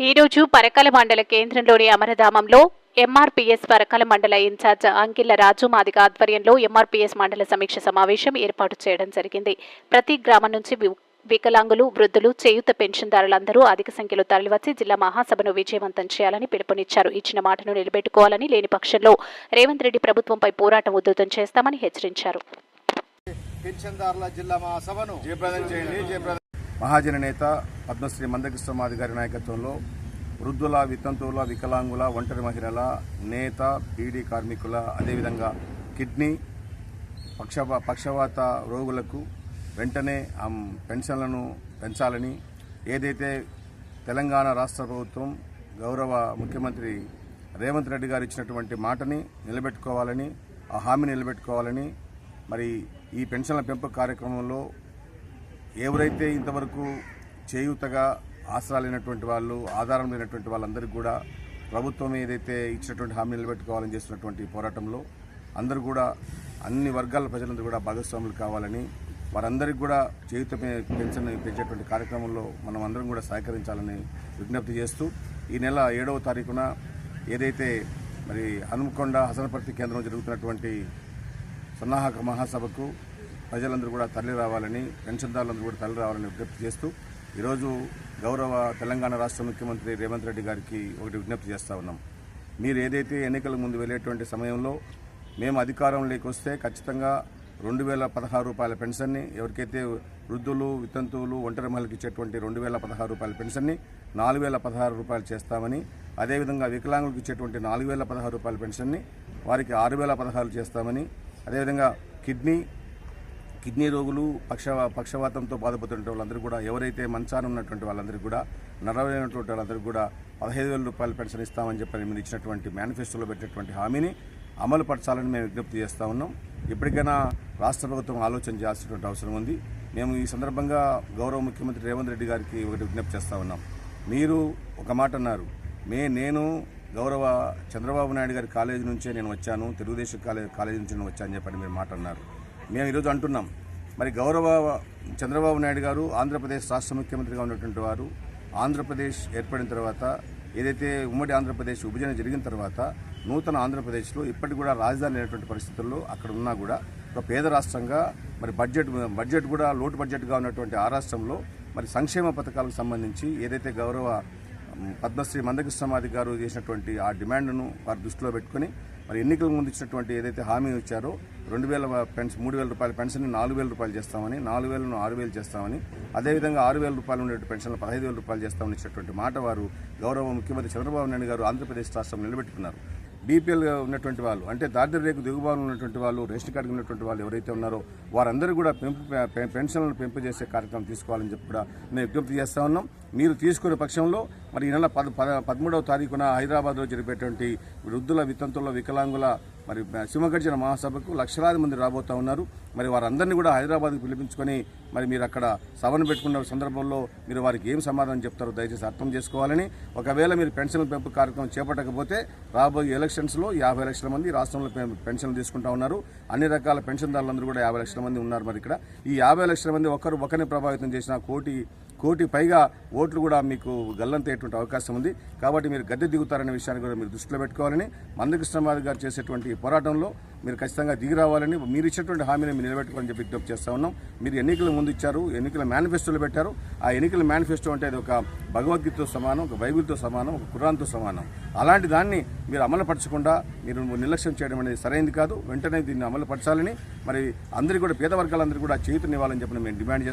ఈరోజు పరకాల మండల కేంద్రంలోని అమరధామంలో ఎంఆర్పీఎస్ పరకాల మండల ఇన్ఛార్జ్ అంకిల్ల రాజు మాదిగ ఆధ్వర్యంలో ఎంఆర్పీఎస్ మండల సమీక్ష సమావేశం ఏర్పాటు చేయడం జరిగింది. ప్రతి గ్రామం నుంచి వి- వికలాంగులు వృద్ధులు చేయూత పెన్షన్దారులందరూ అధిక సంఖ్యలో తరలివచ్చి జిల్లా మహాసభను విజయవంతం చేయాలని పిలుపునిచ్చారు. ఇచ్చిన మాటను నిలబెట్టుకోవాలని లేని పక్షంలో రేవంత్ రెడ్డి ప్రభుత్వంపై పోరాటం ఉధృతం చేస్తామని హెచ్చరించారు. మహాజన నేత పద్మశ్రీ మందకృష్ణమాది గారి నాయకత్వంలో వృద్ధుల వితంతువుల వికలాంగుల ఒంటరి మహిళల నేత బీడీ కార్మికుల అదేవిధంగా కిడ్నీ పక్షవా పక్షవాత రోగులకు వెంటనే పెన్షన్లను పెంచాలని ఏదైతే తెలంగాణ రాష్ట్ర ప్రభుత్వం గౌరవ ముఖ్యమంత్రి రేవంత్ రెడ్డి గారు ఇచ్చినటువంటి మాటని నిలబెట్టుకోవాలని ఆ హామీని నిలబెట్టుకోవాలని మరి ఈ పెన్షన్ల పెంపు కార్యక్రమంలో ఎవరైతే ఇంతవరకు చేయూతగా ఆసరా లేనటువంటి వాళ్ళు ఆధారం లేనటువంటి వాళ్ళందరికీ కూడా ప్రభుత్వం ఏదైతే ఇచ్చినటువంటి హామీ నిలబెట్టుకోవాలని చేస్తున్నటువంటి పోరాటంలో అందరూ కూడా అన్ని వర్గాల ప్రజలందరూ కూడా భాగస్వాములు కావాలని వారందరికీ కూడా చేయుత పెన్షన్ పెంచేటువంటి కార్యక్రమంలో మనం అందరం కూడా సహకరించాలని విజ్ఞప్తి చేస్తూ ఈ నెల ఏడవ తారీఖున ఏదైతే మరి హనుమకొండ హసనపర్తి కేంద్రం జరుగుతున్నటువంటి సన్నాహక మహాసభకు ప్రజలందరూ కూడా తరలి రావాలని పెన్షన్దారులందరూ కూడా తరలి రావాలని విజ్ఞప్తి చేస్తూ ఈరోజు గౌరవ తెలంగాణ రాష్ట్ర ముఖ్యమంత్రి రేవంత్ రెడ్డి గారికి ఒకటి విజ్ఞప్తి చేస్తా ఉన్నాం. మీరు ఏదైతే ఎన్నికల ముందు వెళ్ళేటువంటి సమయంలో మేము అధికారంలోకి వస్తే ఖచ్చితంగా రెండు వేల పదహారు రూపాయల పెన్షన్ని ఎవరికైతే వృద్ధులు వితంతువులు ఒంటరి మహిళలకు ఇచ్చేటువంటి రెండు వేల పదహారు రూపాయల పెన్షన్ని నాలుగు వేల పదహారు రూపాయలు చేస్తామని అదేవిధంగా వికలాంగులకు ఇచ్చేటువంటి నాలుగు వేల పదహారు రూపాయల పెన్షన్ని వారికి ఆరు వేల పదహారు చేస్తామని అదేవిధంగా కిడ్నీ కిడ్నీ రోగులు పక్ష పక్షవాతంతో బాధపడుతున్న వాళ్ళందరూ కూడా ఎవరైతే మంచాన ఉన్నటువంటి వాళ్ళందరికీ కూడా నరవైనటువంటి వాళ్ళందరికీ కూడా పదహైదు వేల రూపాయలు పెన్షన్ ఇస్తామని చెప్పని మీరు ఇచ్చినటువంటి మేనిఫెస్టోలో పెట్టినటువంటి హామీని అమలు పరచాలని మేము విజ్ఞప్తి చేస్తా ఉన్నాం. ఇప్పటికైనా రాష్ట్ర ప్రభుత్వం ఆలోచన చేయాల్సినటువంటి అవసరం ఉంది. మేము ఈ సందర్భంగా గౌరవ ముఖ్యమంత్రి రేవంత్ రెడ్డి గారికి ఒకటి విజ్ఞప్తి చేస్తూ ఉన్నాం. మీరు ఒక మాట అన్నారు. మే నేను గౌరవ చంద్రబాబు నాయుడు గారి కాలేజీ నుంచే నేను వచ్చాను. తెలుగుదేశం కాలేజీ కాలేజీ నుంచి నేను వచ్చాను చెప్పని మీరు మాట అన్నారు. మేము ఈరోజు అంటున్నాం. మరి గౌరవ చంద్రబాబు నాయుడు గారు ఆంధ్రప్రదేశ్ రాష్ట్ర ముఖ్యమంత్రిగా ఉన్నటువంటి వారు ఆంధ్రప్రదేశ్ ఏర్పడిన తర్వాత ఏదైతే ఉమ్మడి ఆంధ్రప్రదేశ్ విభజన జరిగిన తర్వాత నూతన ఆంధ్రప్రదేశ్లో ఇప్పటికి కూడా రాజధాని లేనటువంటి పరిస్థితుల్లో అక్కడ ఉన్నా కూడా ఒక పేద రాష్ట్రంగా మరి బడ్జెట్ బడ్జెట్ కూడా లోటు బడ్జెట్గా ఉన్నటువంటి ఆ రాష్ట్రంలో మరి సంక్షేమ పథకాలకు సంబంధించి ఏదైతే గౌరవ పద్మశ్రీ మందకృష్ణమాది గారు చేసినటువంటి ఆ డిమాండ్ను వారు దృష్టిలో పెట్టుకుని మరి ఎన్నికల ముందు ఇచ్చినటువంటి ఏదైతే హామీ ఇచ్చారో రెండు వేల పెన్షన్ మూడు వేల రూపాయల పెన్షన్ నాలుగు వేల రూపాయలు చేస్తామని నాలుగు వేలను ఆరు వేలు చేస్తామని అదేవిధంగా ఆరు వేల రూపాయలు ఉండే పెన్షన్ పదహైదు వేల రూపాయలు చేస్తామని ఇచ్చినటువంటి మాట వారు గౌరవ ముఖ్యమంత్రి చంద్రబాబు నాయుడు గారు ఆంధ్రప్రదేశ్ రాష్ట్రం నిలబెట్టుకున్నారు. బీపీఎల్ ఉన్నటువంటి వాళ్ళు అంటే దారిద్ర్య రేఖ దిగుబాటు ఉన్నటువంటి వాళ్ళు రేషన్ కార్డు ఉన్నటువంటి వాళ్ళు ఎవరైతే ఉన్నారో వారందరూ కూడా పెంపు పె- పెన్షన్లను పెంపు చేసే కార్యక్రమం తీసుకోవాలని చెప్పి కూడా మేము విజ్ఞప్తి చేస్తా ఉన్నాం. మీరు తీసుకునే పక్షంలో మరి ఈ నెల పద పద పదమూడవ తారీఖున హైదరాబాద్లో జరిపేటువంటి వృద్ధుల వితంతుల వికలాంగుల మరి సింహగర్జన మహాసభకు లక్షలాది మంది రాబోతా ఉన్నారు. మరి వారందరినీ కూడా హైదరాబాద్కి పిలిపించుకొని మరి మీరు అక్కడ సభను పెట్టుకున్న సందర్భంలో మీరు వారికి ఏం సమాధానం చెప్తారో దయచేసి అర్థం చేసుకోవాలని. ఒకవేళ మీరు పెన్షన్ పెంపు కార్యక్రమం చేపట్టకపోతే రాబోయే ఎలక్షన్స్లో యాభై లక్షల మంది రాష్ట్రంలో పెన్షన్లు తీసుకుంటా ఉన్నారు. అన్ని రకాల పెన్షన్దారులందరూ కూడా యాభై లక్షల మంది ఉన్నారు మరి ఇక్కడ. ఈ యాభై లక్షల మంది ఒకరు ఒకరిని ప్రభావితం చేసిన కోటి కోటి పైగా ఓట్లు కూడా మీకు గల్లంతేటువంటి అవకాశం ఉంది. కాబట్టి మీరు గద్దె దిగుతారనే విషయాన్ని కూడా మీరు దృష్టిలో పెట్టుకోవాలని మందకృష్ణమాది గారు చేసేటువంటి పోరాటంలో మీరు ఖచ్చితంగా దిగి రావాలని మీరు ఇచ్చినటువంటి హామీని మీరు నిలబెట్టుకోవాలని చెప్పి విజ్ఞప్తి చేస్తా ఉన్నాం. మీరు ఎన్నికల ముందు ఇచ్చారు ఎన్నికల మేనిఫెస్టోలో పెట్టారు. ఆ ఎన్నికల మేనిఫెస్టో అంటే అది ఒక భగవద్గీతతో సమానం ఒక బైబిల్తో సమానం ఒక కురాన్తో సమానం. అలాంటి దాన్ని మీరు అమలుపరచకుండా మీరు నిర్లక్ష్యం చేయడం అనేది సరైనది కాదు. వెంటనే దీన్ని అమలుపరచాలని మరి అందరికీ కూడా పేద వర్గాలందరికీ కూడా చేతునివ్వాలని చెప్పి మేము డిమాండ్ చేస్తాం